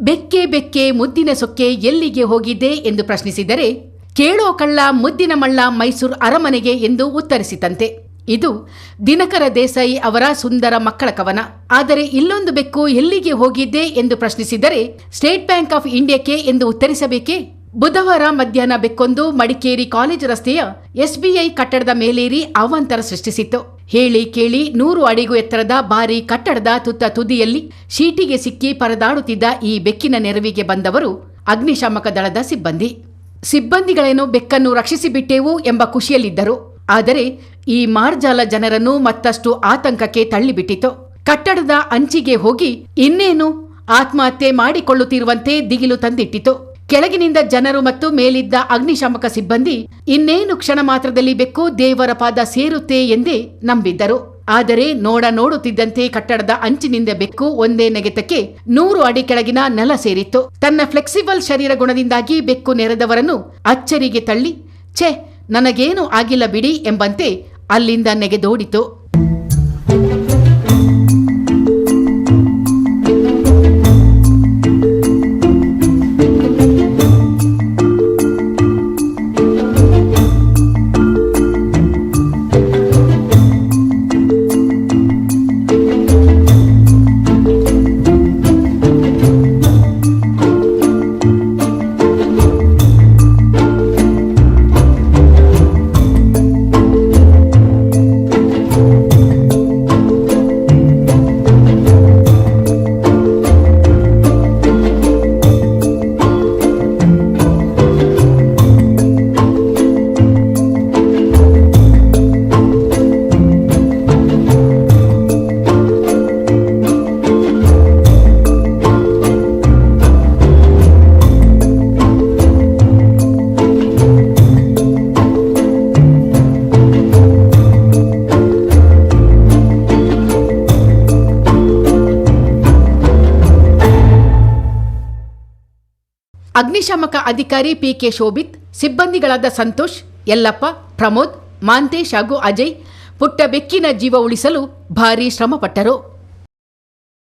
ಬೆಕ್ಕೆ ಬೆಕ್ಕೆ ಮುದ್ದಿನ ಸೊಕ್ಕೆ ಎಲ್ಲಿಗೆ ಹೋಗಿದ್ದೆ ಎಂದು ಪ್ರಶ್ನಿಸಿದರೆ, ಕೇಳೋ ಕಳ್ಳ ಮುದ್ದಿನ ಮಳ್ಳ ಮೈಸೂರು ಅರಮನೆಗೆ ಎಂದು ಉತ್ತರಿಸಿತಂತೆ. ಇದು ದಿನಕರ ದೇಸಾಯಿ ಅವರ ಸುಂದರ ಮಕ್ಕಳ ಕವನ. ಆದರೆ ಇಲ್ಲೊಂದು ಬೆಕ್ಕು ಎಲ್ಲಿಗೆ ಹೋಗಿದ್ದೆ ಎಂದು ಪ್ರಶ್ನಿಸಿದರೆ, ಸ್ಟೇಟ್ ಬ್ಯಾಂಕ್ ಆಫ್ ಇಂಡಿಯಾಕ್ಕೆ ಎಂದು ಉತ್ತರಿಸಬೇಕೇ? ಬುಧವಾರ ಮಧ್ಯಾಹ್ನ ಬೆಕ್ಕೊಂದು ಮಡಿಕೇರಿ ಕಾಲೇಜು ರಸ್ತೆಯ ಎಸ್ಬಿಐ ಕಟ್ಟಡದ ಮೇಲೇರಿ ಅವಾಂತರ ಸೃಷ್ಟಿಸಿತ್ತು. ಹೇಳಿ ಕೇಳಿ ನೂರು ಅಡಿಗೂ ಎತ್ತರದ ಭಾರಿ ಕಟ್ಟಡದ ತುತ್ತ ತುದಿಯಲ್ಲಿ ಶೀಟಿಗೆ ಸಿಕ್ಕಿ ಪರದಾಡುತ್ತಿದ್ದ ಈ ಬೆಕ್ಕಿನ ನೆರವಿಗೆ ಬಂದವರು ಅಗ್ನಿಶಾಮಕ ದಳದ ಸಿಬ್ಬಂದಿ. ಸಿಬ್ಬಂದಿಗಳೇನು ಬೆಕ್ಕನ್ನು ರಕ್ಷಿಸಿಬಿಟ್ಟೆವು ಎಂಬ ಖುಷಿಯಲ್ಲಿದ್ದರು. ಆದರೆ ಈ ಮಾರ್ಜಾಲ ಜನರನ್ನು ಮತ್ತಷ್ಟು ಆತಂಕಕ್ಕೆ ತಳ್ಳಿಬಿಟ್ಟಿತು. ಕಟ್ಟಡದ ಅಂಚಿಗೆ ಹೋಗಿ ಇನ್ನೇನು ಆತ್ಮಹತ್ಯೆ ಮಾಡಿಕೊಳ್ಳುತ್ತಿರುವಂತೆ ದಿಗಿಲು ತಂದಿಟ್ಟಿತು. ಕೆಳಗಿನಿಂದ ಜನರು ಮತ್ತು ಮೇಲಿದ್ದ ಅಗ್ನಿಶಾಮಕ ಸಿಬ್ಬಂದಿ, ಇನ್ನೇನು ಕ್ಷಣ ಮಾತ್ರದಲ್ಲಿ ಬೆಕ್ಕು ದೇವರ ಪಾದ ಸೇರುತ್ತೆ ಎಂದೇ ನಂಬಿದ್ದರು. ಆದರೆ ನೋಡ ನೋಡುತ್ತಿದ್ದಂತೆ ಕಟ್ಟಡದ ಅಂಚಿನಿಂದ ಬೆಕ್ಕು ಒಂದೇ ನೆಗೆತಕ್ಕೆ ನೂರು ಅಡಿ ಕೆಳಗಿನ ನೆಲ ಸೇರಿತ್ತು. ತನ್ನ ಫ್ಲೆಕ್ಸಿಬಲ್ ಶರೀರ ಗುಣದಿಂದಾಗಿ ಬೆಕ್ಕು ನೆರೆದವರನ್ನು ಅಚ್ಚರಿಗೆ ತಳ್ಳಿ, ಛೆ, ನನಗೇನು ಆಗಿಲ್ಲ ಬಿಡಿ ಎಂಬಂತೆ ಅಲ್ಲಿಂದ ನೆಗೆದೋಡಿತು. ಅಗ್ನಿಶಾಮಕ ಅಧಿಕಾರಿ ಪಿಕೆ ಶೋಭಿತ್, ಸಿಬ್ಬಂದಿಗಳಾದ ಸಂತೋಷ್, ಯಲ್ಲಪ್ಪ, ಪ್ರಮೋದ್, ಮಾಂತೇಶ್ ಹಾಗೂ ಅಜಯ್ ಪುಟ್ಟ ಬೆಕ್ಕಿನ ಜೀವ ಉಳಿಸಲು ಭಾರೀ ಶ್ರಮಪಟ್ಟರು.